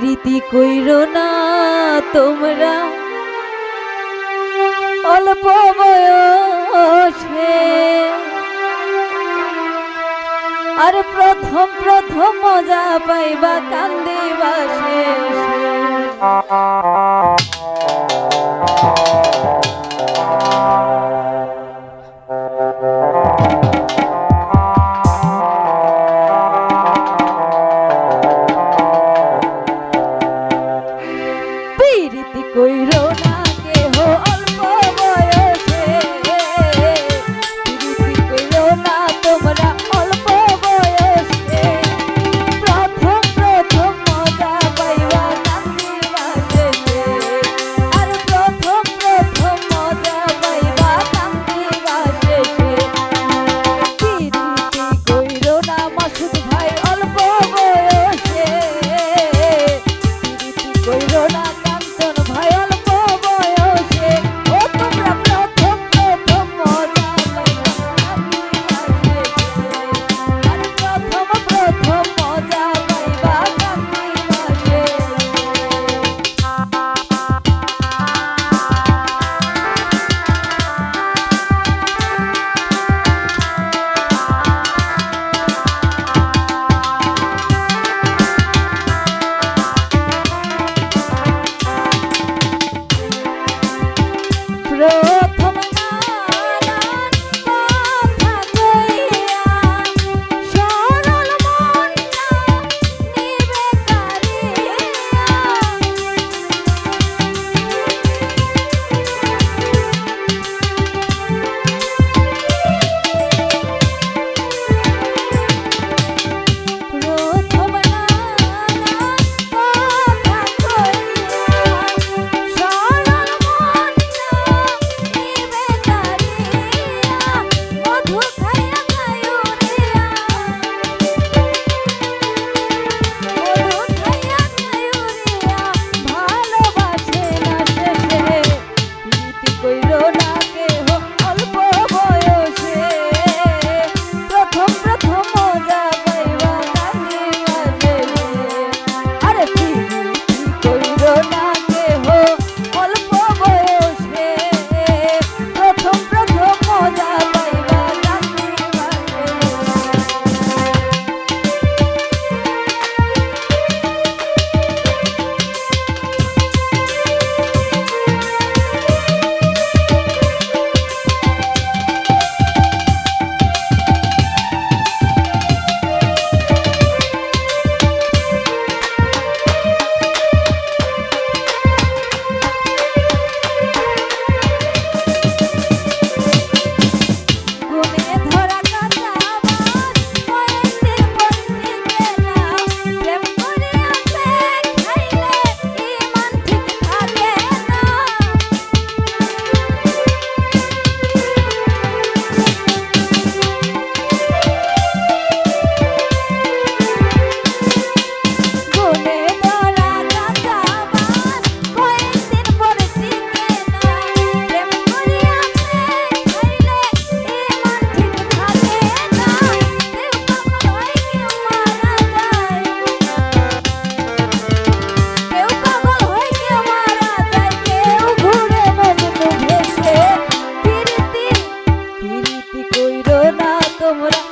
প্রীতি কইর না তোমরা। অল্প বয়সে। আর প্রথম প্রথম মজা পাইবা কান্দিবা শেষে। প্রীতি como